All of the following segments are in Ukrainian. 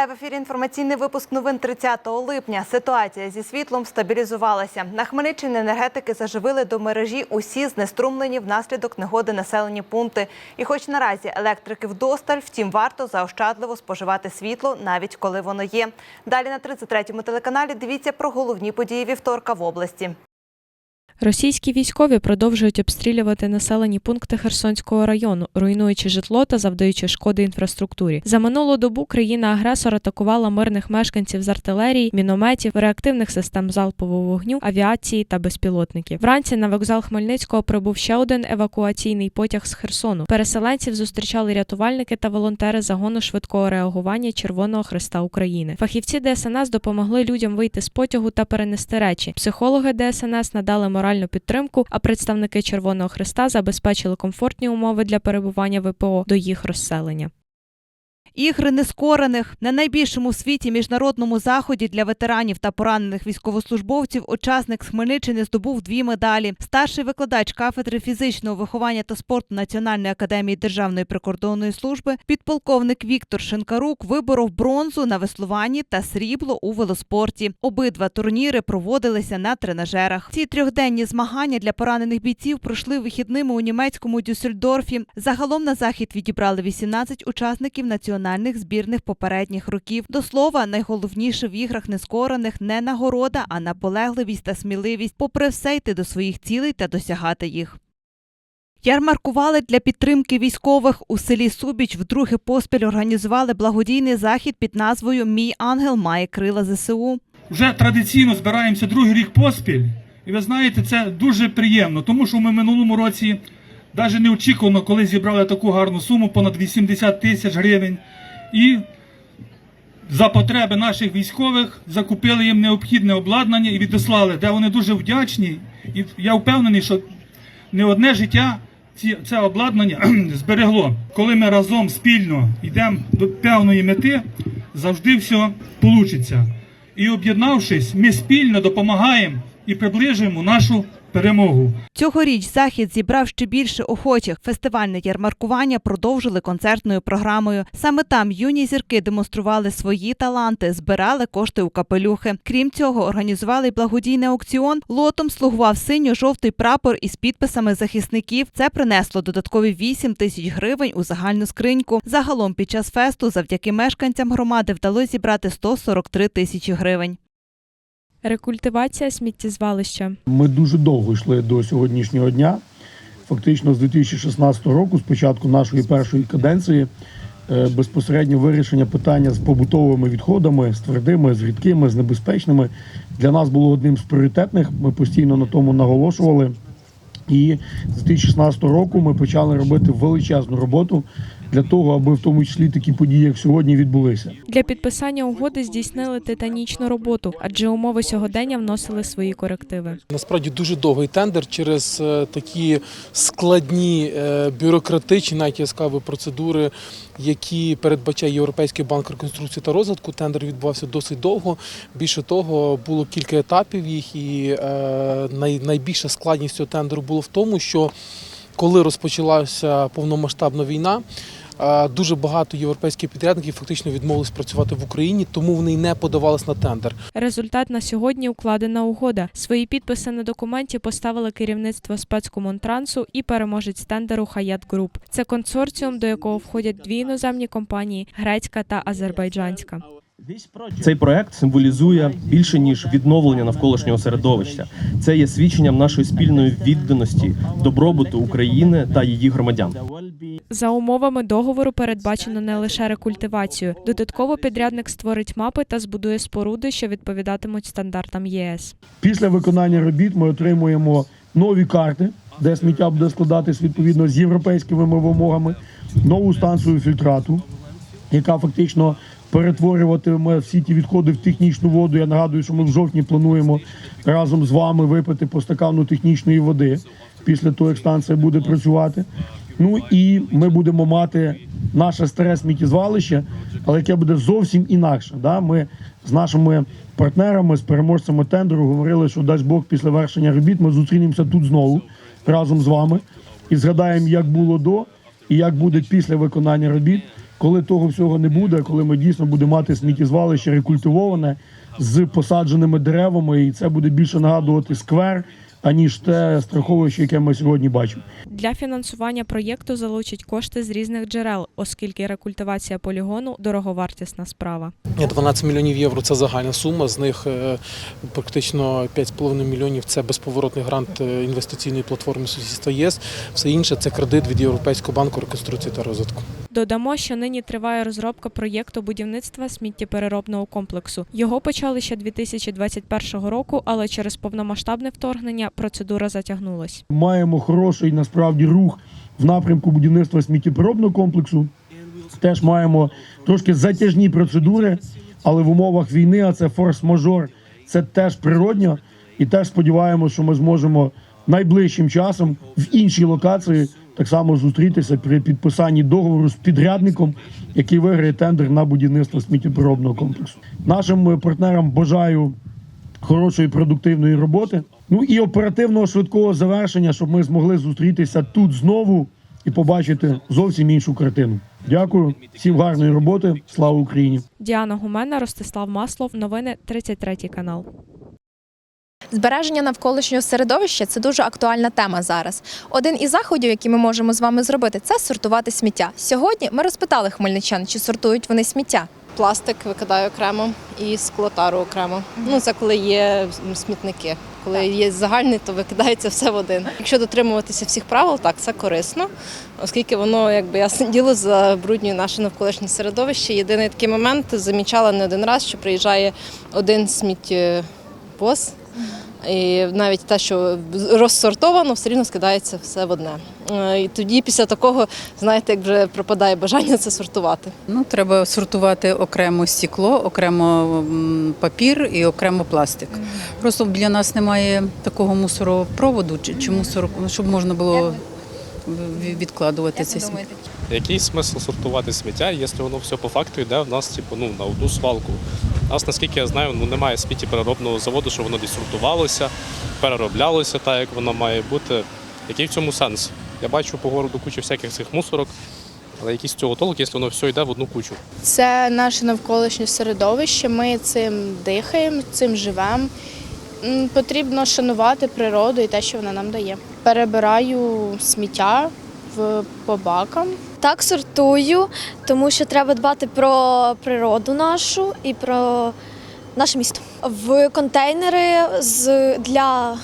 Вітаю в ефірі. Інформаційний випуск новин 30 липня. Ситуація зі світлом стабілізувалася. На Хмельниччині енергетики заживили до мережі усі знеструмлені внаслідок негоди населені пункти. І, хоч наразі електрики вдосталь, втім варто заощадливо споживати світло, навіть коли воно є. Далі на 33-му телеканалі дивіться про головні події вівторка в області. Російські військові продовжують обстрілювати населені пункти Херсонського району, руйнуючи житло та завдаючи шкоди інфраструктурі. За минулу добу країна-агресор атакувала мирних мешканців з артилерії, мінометів, реактивних систем залпового вогню, авіації та безпілотників. Вранці на вокзал Хмельницького прибув ще один евакуаційний потяг з Херсону. Переселенців зустрічали рятувальники та волонтери загону швидкого реагування Червоного Христа України. Фахівці ДСНС допомогли людям вийти з потягу та перенести речі. Психологи ДСНС надали моральну підтримку, а представники Червоного Христа забезпечили комфортні умови для перебування ВПО до їх розселення. Ігри нескорених на найбільшому в світі міжнародному заході для ветеранів та поранених військовослужбовців учасник з Хмельниччини здобув дві медалі. Старший викладач кафедри фізичного виховання та спорту Національної академії Державної прикордонної служби, підполковник Віктор Шинкарук виборов бронзу на веслуванні та срібло у велоспорті. Обидва турніри проводилися на тренажерах. Ці трьохденні змагання для поранених бійців пройшли вихідними у німецькому Дюссельдорфі. Загалом на захід відібрали 18 учасників національних збірних попередніх років. До слова, найголовніше в іграх нескорених не нагорода, а наполегливість та сміливість, попри все йти до своїх цілей та досягати їх. Ярмаркували для підтримки військових у селі Субіч. Вдруге поспіль організували благодійний захід під назвою Мій ангел має крила ЗСУ. Вже традиційно збираємося другий рік поспіль. І ви знаєте, це дуже приємно, тому що ми минулому році навіть неочікувано, коли зібрали таку гарну суму, понад 80 тисяч гривень. І за потреби наших військових закупили їм необхідне обладнання і відослали, де вони дуже вдячні. І я впевнений, що не одне життя це обладнання зберегло. Коли ми разом спільно йдемо до певної мети, завжди все вийде. І об'єднавшись, ми спільно допомагаємо і приближуємо нашу перемогу. Цьогоріч захід зібрав ще більше охочих. Фестивальне ярмаркування продовжили концертною програмою. Саме там юні зірки демонстрували свої таланти, збирали кошти у капелюхи. Крім цього, організували благодійний аукціон. Лотом слугував синьо-жовтий прапор із підписами захисників. Це принесло додаткові 8 тисяч гривень у загальну скриньку. Загалом під час фесту, завдяки мешканцям громади, вдалося зібрати 143 тисячі гривень. Рекультивація сміттєзвалища. Ми дуже довго йшли до сьогоднішнього дня. Фактично з 2016 року, з початку нашої першої каденції, е, безпосередньо вирішення питання з побутовими відходами, з твердими, з рідкими, з небезпечними для нас було одним з пріоритетних. Ми постійно на тому наголошували. І з 2016 року ми почали робити величезну роботу для того, аби в тому числі такі події, як сьогодні, відбулися. Для підписання угоди здійснили титанічну роботу, адже умови сьогодення вносили свої корективи. Насправді дуже довгий тендер через е, такі складні е, бюрократичні, навіть я сказав, процедури, які передбачає Європейський банк реконструкції та розвитку. Тендер відбувався досить довго. Більше того, було кілька етапів їх, і е, найбільша складність цього тендеру було в тому, що коли розпочалася повномасштабна війна. Е, Дуже багато європейських підрядників фактично відмовились працювати в Україні, тому вони й не подавались на тендер. Результат на сьогодні укладена угода. Свої підписи на документі поставили керівництво спецкомунтрансу і переможець тендеру Хаят Груп. Це консорціум, до якого входять дві іноземні компанії грецька та азербайджанська. Цей проект символізує більше ніж відновлення навколишнього середовища. Це є свідченням нашої спільної відданості, добробуту України та її громадян. За умовами договору передбачено не лише рекультивацію. Додатково підрядник створить мапи та збудує споруди, що відповідатимуть стандартам ЄС. Після виконання робіт ми отримуємо нові карти, де сміття буде складатись відповідно з європейськими вимогами, нову станцію фільтрату, яка фактично перетворюватиме всі ті відходи в технічну воду. Я нагадую, що ми в жовтні плануємо разом з вами випити по стакану технічної води після того, як станція буде працювати. Ну і ми будемо мати наше старе сміттєзвалище, але яке буде зовсім інакше. Да? Ми з нашими партнерами, з переможцями тендеру говорили, що дасть Бог після вершення робіт ми зустрінемося тут знову разом з вами і згадаємо, як було до і як буде після виконання робіт. Коли того всього не буде, коли ми дійсно будемо мати сміттєзвалище рекультивоване з посадженими деревами, і це буде більше нагадувати сквер, аніж те страховище, яке ми сьогодні бачимо. Для фінансування проєкту залучать кошти з різних джерел, оскільки рекультивація полігону дороговартісна справа. Ні, 12 мільйонів євро це загальна сума. З них е, практично 5,5 мільйонів це безповоротний грант е, інвестиційної платформи сусідства ЄС. Все інше це кредит від Європейського банку реконструкції та розвитку. Додамо, що нині триває розробка проєкту будівництва сміттєпереробного комплексу. Його почали ще 2021 року, але через повномасштабне вторгнення процедура затягнулась. Маємо хороший насправді рух в напрямку будівництва сміттєпереробного комплексу. Теж маємо трошки затяжні процедури, але в умовах війни, а це форс-мажор, це теж природньо. І теж сподіваємося, що ми зможемо найближчим часом в іншій локації так само зустрітися при підписанні договору з підрядником, який виграє тендер на будівництво сміттєпереробного комплексу. Нашим е, партнерам бажаю хорошої продуктивної роботи. Ну і оперативного швидкого завершення, щоб ми змогли зустрітися тут знову і побачити зовсім іншу картину. Дякую, всім гарної роботи. Слава Україні! Діана Гумена, Ростислав Маслов. Новини 33 канал. Збереження навколишнього середовища це дуже актуальна тема зараз. Один із заходів, які ми можемо з вами зробити, це сортувати сміття. Сьогодні ми розпитали хмельничан, чи сортують вони сміття. Пластик викидаю окремо і склотару окремо. Ну це коли є смітники. Коли є загальний, то викидається все в один. Якщо дотримуватися всіх правил, так це корисно, оскільки воно, якби ясне діло, забруднює наше навколишнє середовище. Єдиний такий момент замічала не один раз, що приїжджає один сміттєвоз, і навіть те, що розсортовано, все рівно скидається все в одне. Е, І тоді після такого, знаєте, як вже пропадає бажання це сортувати. Ну, треба сортувати окремо стекло, окремо папір і окремо пластик. Просто для нас немає такого мусоропроводу чи, чи мусор, щоб можна було відкладувати це. Який смисл сортувати сміття, якщо воно все по факту йде в нас типу, ну, на одну свалку. У нас, наскільки я знаю, ну, немає сміттєпереробного заводу, що воно десь сортувалося, перероблялося так, як воно має бути. Який в цьому сенс? Я бачу по городу кучу всяких цих мусорок, але якийсь цього толк, якщо воно все йде в одну кучу. Це наше навколишнє середовище. Ми цим дихаємо, цим живемо. Потрібно шанувати природу і те, що вона нам дає. Перебираю сміття в по бакам. Так, сортую, тому що треба дбати про природу нашу і про наше місто. В контейнери з, для,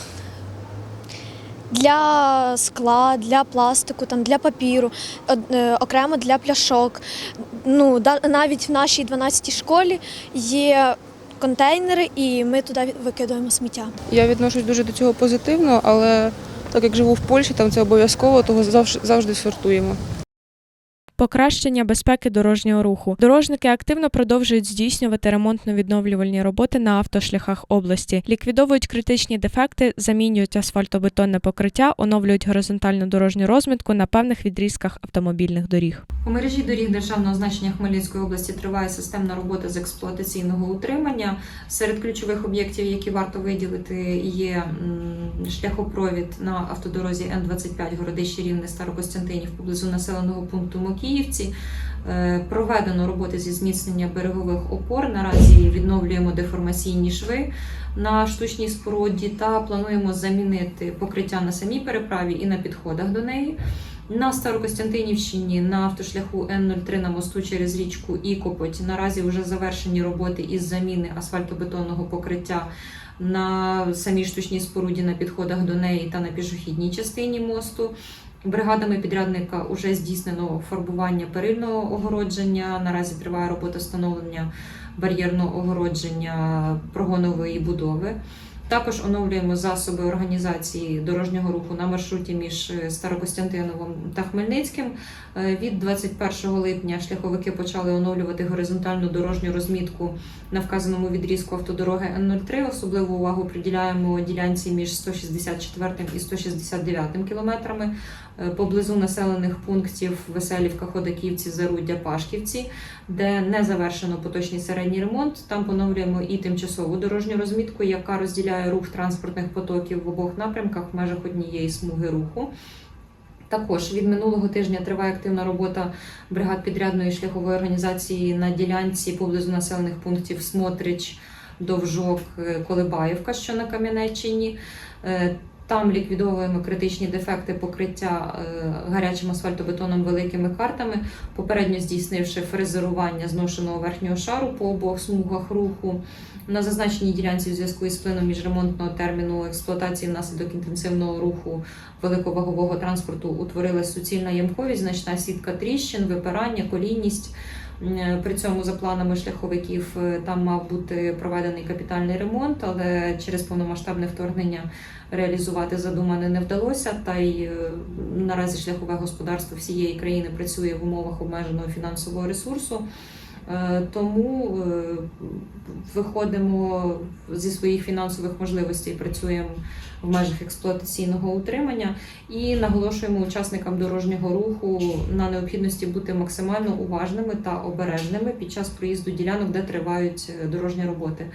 для скла, для пластику, там, для папіру, е, окремо для пляшок. Ну, навіть в нашій 12-й школі є контейнери, і ми туди викидаємо сміття. Я відношусь дуже до цього позитивно, але так як живу в Польщі, там це обов'язково, того завж- завжди сортуємо. Покращення безпеки дорожнього руху. Дорожники активно продовжують здійснювати ремонтно-відновлювальні роботи на автошляхах області, ліквідовують критичні дефекти, замінюють асфальтобетонне покриття, оновлюють горизонтальну дорожню розмітку на певних відрізках автомобільних доріг. У мережі доріг державного значення Хмельницької області триває системна робота з експлуатаційного утримання. Серед ключових об'єктів, які варто виділити, є шляхопровід на автодорозі Н-25 Городище Рівне Старокостянтинів поблизу населеного пункту Мокіївці. Е, Проведено роботи зі зміцнення берегових опор. Наразі відновлюємо деформаційні шви на штучній споруді та плануємо замінити покриття на самій переправі і на підходах до неї. На Старокостянтинівщині на автошляху Н-03 на мосту через річку Ікопоть наразі вже завершені роботи із заміни асфальтобетонного покриття на самій штучній споруді на підходах до неї та на пішохідній частині мосту. Бригадами підрядника вже здійснено фарбування перильного огородження. Наразі триває робота встановлення бар'єрного огородження прогонової будови. Також оновлюємо засоби організації дорожнього руху на маршруті між е, Старокостянтиновим та Хмельницьким. Е, Від 21 липня шляховики почали оновлювати горизонтальну дорожню розмітку на вказаному відрізку автодороги Н-03. Особливу увагу приділяємо ділянці між 164 і 169 кілометрами поблизу населених пунктів Веселівка, Ходаківці, Заруддя, Пашківці, де не завершено поточний середній ремонт. Там поновлюємо і тимчасову дорожню розмітку, яка розділяє рух транспортних потоків в обох напрямках в межах однієї смуги руху. Також від минулого тижня триває активна робота бригад підрядної шляхової організації на ділянці поблизу населених пунктів Смотрич, Довжок, е, Колибаївка, що на Кам'янеччині. Там ліквідовуємо критичні дефекти покриття е, гарячим асфальтобетоном великими картами, попередньо здійснивши фрезерування зношеного верхнього шару по обох смугах руху. На зазначеній ділянці в зв'язку із плином міжремонтного терміну експлуатації внаслідок інтенсивного руху великовагового транспорту утворилась суцільна ямковість, значна сітка тріщин, випирання, колійність. М, При цьому за планами шляховиків е, там мав бути проведений капітальний ремонт, але через повномасштабне вторгнення реалізувати задумане не вдалося. Та й е, наразі шляхове господарство всієї країни працює в умовах обмеженого фінансового ресурсу. Е, Тому е, виходимо зі своїх фінансових можливостей, працюємо в межах експлуатаційного утримання і наголошуємо учасникам дорожнього руху на необхідності бути максимально уважними та обережними під час проїзду ділянок, де тривають е, дорожні роботи.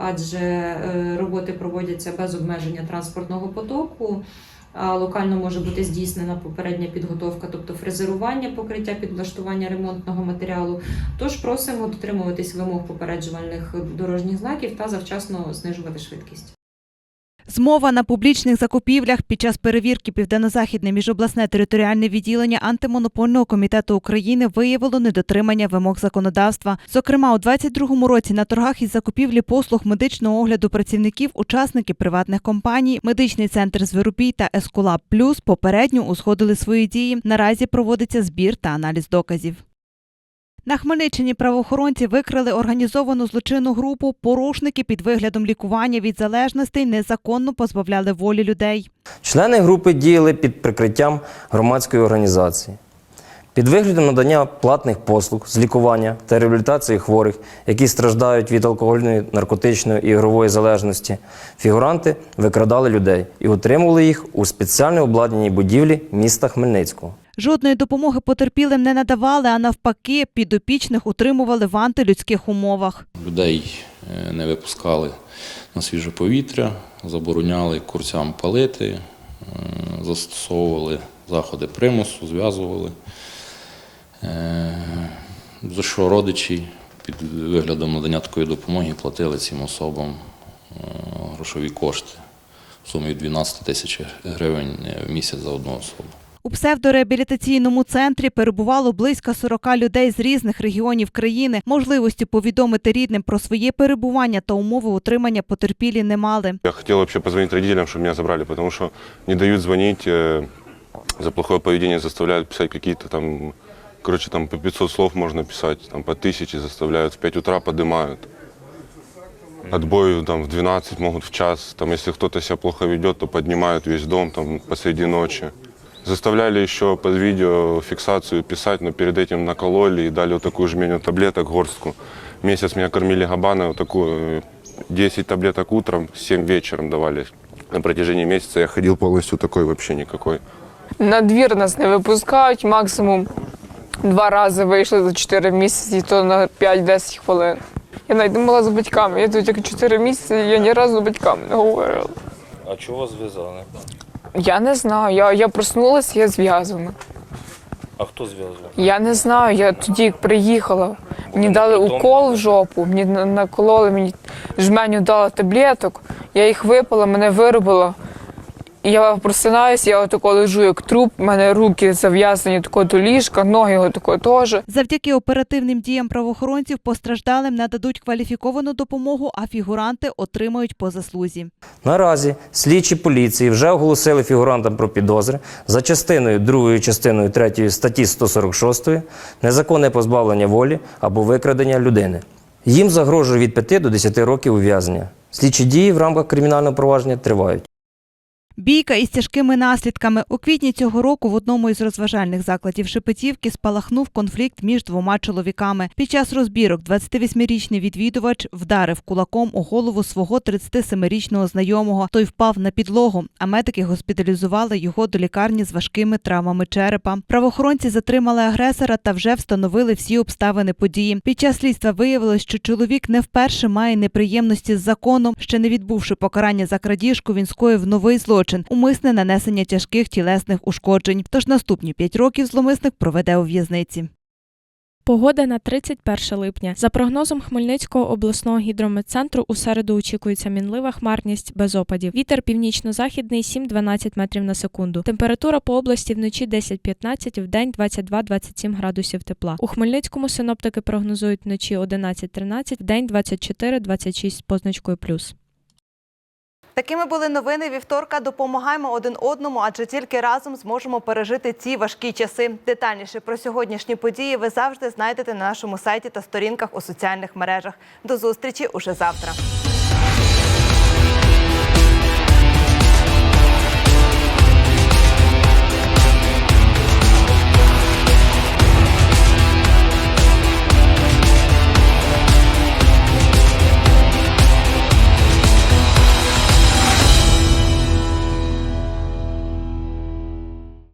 Адже роботи проводяться без обмеження транспортного потоку. Локально може бути здійснена попередня підготовка, тобто фрезерування покриття, підлаштування ремонтного матеріалу. Тож просимо дотримуватись вимог попереджувальних дорожніх знаків та завчасно знижувати швидкість. Змова на публічних закупівлях під час перевірки Південно-Західне міжобласне територіальне відділення антимонопольного комітету України виявило недотримання вимог законодавства. Зокрема, у 2022 році на торгах із закупівлі послуг медичного огляду працівників учасники приватних компаній, медичний центр Звиробій та Ескулап Плюс попередньо узгодили свої дії. Наразі проводиться збір та аналіз доказів. На Хмельниччині правоохоронці викрили організовану злочинну групу. Порушники під виглядом лікування від залежностей незаконно позбавляли волі людей. Члени групи діяли під прикриттям громадської організації. Під виглядом надання платних послуг з лікування та реабілітації хворих, які страждають від алкогольної, наркотичної і ігрової залежності, фігуранти викрадали людей і утримували їх у спеціально обладнаній будівлі міста Хмельницького. Жодної допомоги потерпілим не надавали, а навпаки, підопічних утримували в антилюдських умовах. Людей е, не випускали на свіже повітря, забороняли курцям палити, е, застосовували заходи примусу, зв'язували. Е, За що родичі під виглядом надання такої допомоги платили цим особам грошові кошти в сумі 12 тисяч гривень в місяць за одну особу. У псевдореабілітаційному центрі перебувало близько 40 людей з різних регіонів країни. Можливості повідомити рідним про своє перебування та умови утримання потерпілі не мали. Я хотел вообще позвонить родителям, чтобы меня забрали, потому что не дают звонить, э, за плохое поведение заставляют писать какие-то там, короче, там по 500 слов можно писать, там по 1000 заставляют, в 5 утра поднимают. Отбой там в 12 могут в час, там если кто-то себя плохо ведет, то поднимают весь дом там посреди ночи. Заставляли еще под видео фиксацию писать, но перед этим накололи и дали вот такую жменю таблеток, горстку. Месяц меня кормили габаны, вот такую, э, 10 таблеток утром, 7 вечером давали. На протяжении месяца я ходил полностью такой, вообще никакой. На двір нас не випускають, максимум два рази вийшли за 4 місяці, то на 5-10 хвилин. Я навіть думала з батьками. Я тут тільки 4 місяці, я ні разу з батьками не говорила. А чого зв'язали? Я не знаю. Я, я проснулася, я зв'язана. А хто зв'язував? Я не знаю. Я тоді як приїхала. Мені дали укол в жопу, мені на- накололи мені жменю дали таблеток. Я їх випила, мене виробило. І я просинаюся, я отако лежу як труп, у мене руки зав'язані тако до ліжка, ноги отако теж. Завдяки оперативним діям правоохоронців постраждалим нададуть кваліфіковану допомогу, а фігуранти отримають по заслузі. Наразі слідчі поліції вже оголосили фігурантам про підозри за частиною 2 частиною 3 статті 146 незаконне позбавлення волі або викрадення людини. Їм загрожує від 5 до 10 років ув'язнення. Слідчі дії в рамках кримінального провадження тривають. Бійка із тяжкими наслідками. У квітні цього року в одному із розважальних закладів Шепетівки спалахнув конфлікт між двома чоловіками. Під час розбірок 28-річний відвідувач вдарив кулаком у голову свого 37-річного знайомого. Той впав на підлогу, а медики госпіталізували його до лікарні з важкими травмами черепа. Правоохоронці затримали агресора та вже встановили всі обставини події. Під час слідства виявилось, що чоловік не вперше має неприємності з законом. Ще не відбувши покарання за крадіжку, він скоїв новий злочин. Злочин, умисне нанесення тяжких тілесних ушкоджень. Тож наступні п'ять років зломисник проведе у в'язниці. Погода на 31 липня. За прогнозом Хмельницького обласного гідрометцентру, у середу очікується мінлива хмарність без опадів. Вітер північно-західний 7-12 метрів на секунду. Температура по області вночі 10-15, вдень 22-27 градусів тепла. У Хмельницькому синоптики прогнозують вночі 11-13, вдень 24-26 з позначкою плюс. Такими були новини вівторка. Допомагаємо один одному, адже тільки разом зможемо пережити ці важкі часи. Детальніше про сьогоднішні події ви завжди знайдете на нашому сайті та сторінках у соціальних мережах. До зустрічі уже завтра.